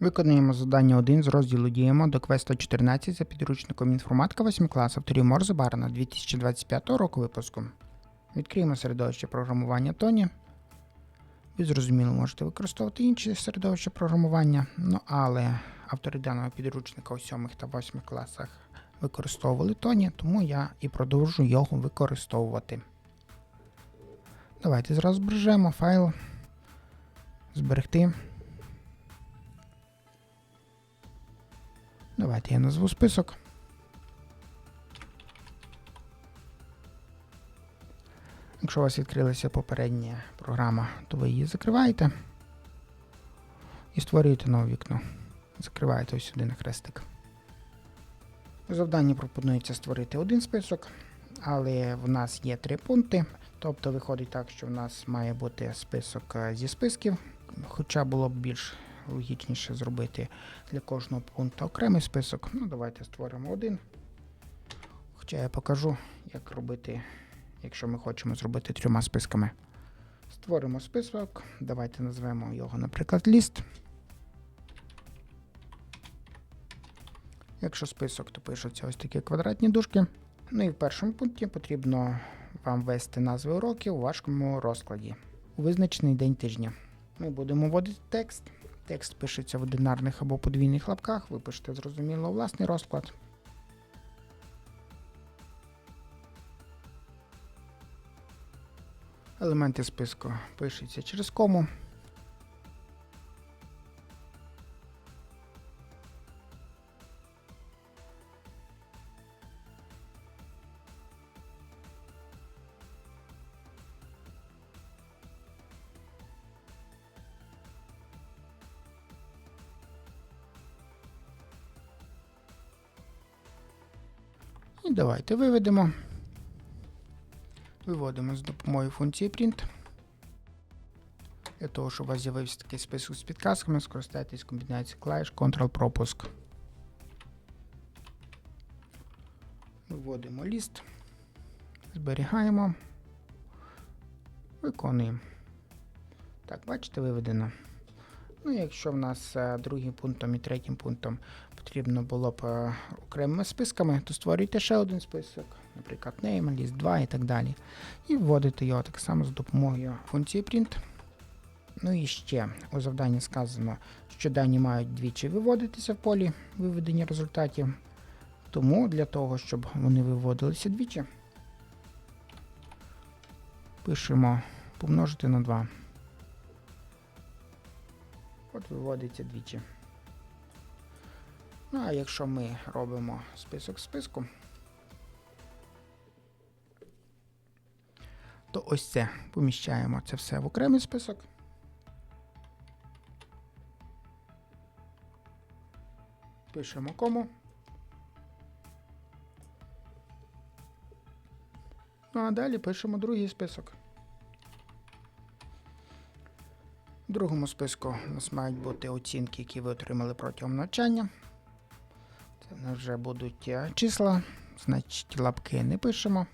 Виконуємо завдання 1 з розділу Діємо до квесту 14 за підручником інформатика 8 клас авторів Морзе Барна 2025 року випуску. Відкриємо середовище програмування Тоні. Ви зрозуміло можете використовувати інші середовища програмування, ну але автори даного підручника у 7 та 8 класах використовували Тоні, тому я і продовжу його використовувати. Давайте зразу збережемо файл. Зберегти. Давайте я назву список. Якщо у вас відкрилася попередня програма, то ви її закриваєте і створюєте нове вікно. Закриваєте ось сюди на хрестик. У завданні пропонується створити один список, але в нас є три пункти. Тобто виходить так, що в нас має бути список е, зі списків, хоча було б більш логічніше зробити для кожного пункту окремий список. Ну, давайте створимо один. Хоча я покажу, як робити, якщо ми хочемо зробити трьома списками. Створимо список. Давайте назвемо його, наприклад, ліст. Якщо список, то пишуться ось такі квадратні дужки. Ну і в першому пункті потрібно вам ввести назви уроків у вашому розкладі у визначений день тижня. Ми будемо вводити текст. Текст пишеться в одинарних або подвійних лапках. Ви пишете зрозуміло власний розклад. Елементи списку пишуться через кому. І давайте виведемо. Виводимо з допомогою функції print. Для того, щоб у вас з'явився такий список з підказками, скористайтесь комбінацією клавіш Ctrl-пропуск. Виводимо ліст, зберігаємо, виконуємо. Так, бачите, виведено. Ну, якщо в нас е, другим пунктом і третім пунктом потрібно було б е, окремими списками, то створюйте ще один список, наприклад, name, list 2 і так далі. І вводите його так само з допомогою функції print. Ну і ще у завданні сказано, що дані мають двічі виводитися в полі виведення результатів. Тому для того, щоб вони виводилися двічі, пишемо помножити на 2. От виводиться двічі. Ну, а якщо ми робимо список списку, то ось це поміщаємо це все в окремий список. Пишемо кому. Ну а далі пишемо другий список. В другому списку у нас мають бути оцінки, які ви отримали протягом навчання. Це вже будуть е, числа, значить лапки не пишемо.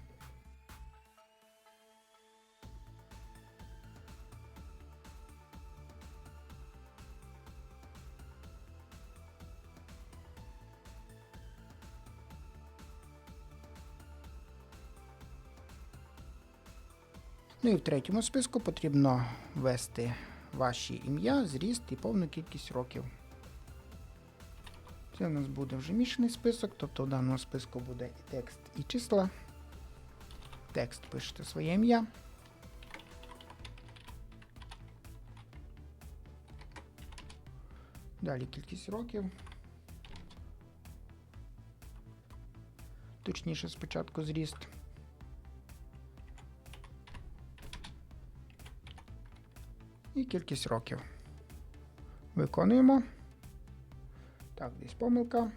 Ну і в третьому списку потрібно ввести ваші ім'я, зріст і повну кількість років. Це у нас буде вже мішаний список, тобто в даному списку буде і текст, і числа. Текст пишете своє ім'я. Далі кількість років. Точніше спочатку зріст. і кількість років. Виконуємо. Так, десь помилка.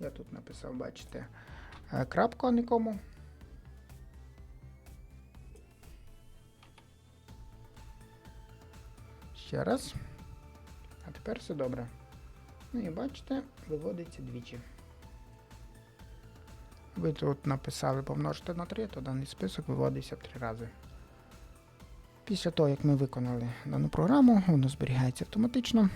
Я тут написав, бачите, е, крапку, а не кому. Ще раз. А тепер все добре. Ну і бачите, виводиться двічі. Ви тут написали помножити на 3, то даний список виводиться в 3 рази. Після того, як ми виконали дану програму, воно зберігається автоматично.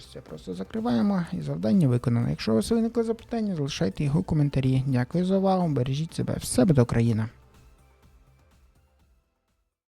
Це просто закриваємо і завдання виконано. Якщо у вас виникли запитання, залишайте їх у коментарі. Дякую за увагу, бережіть себе, все буде Україна!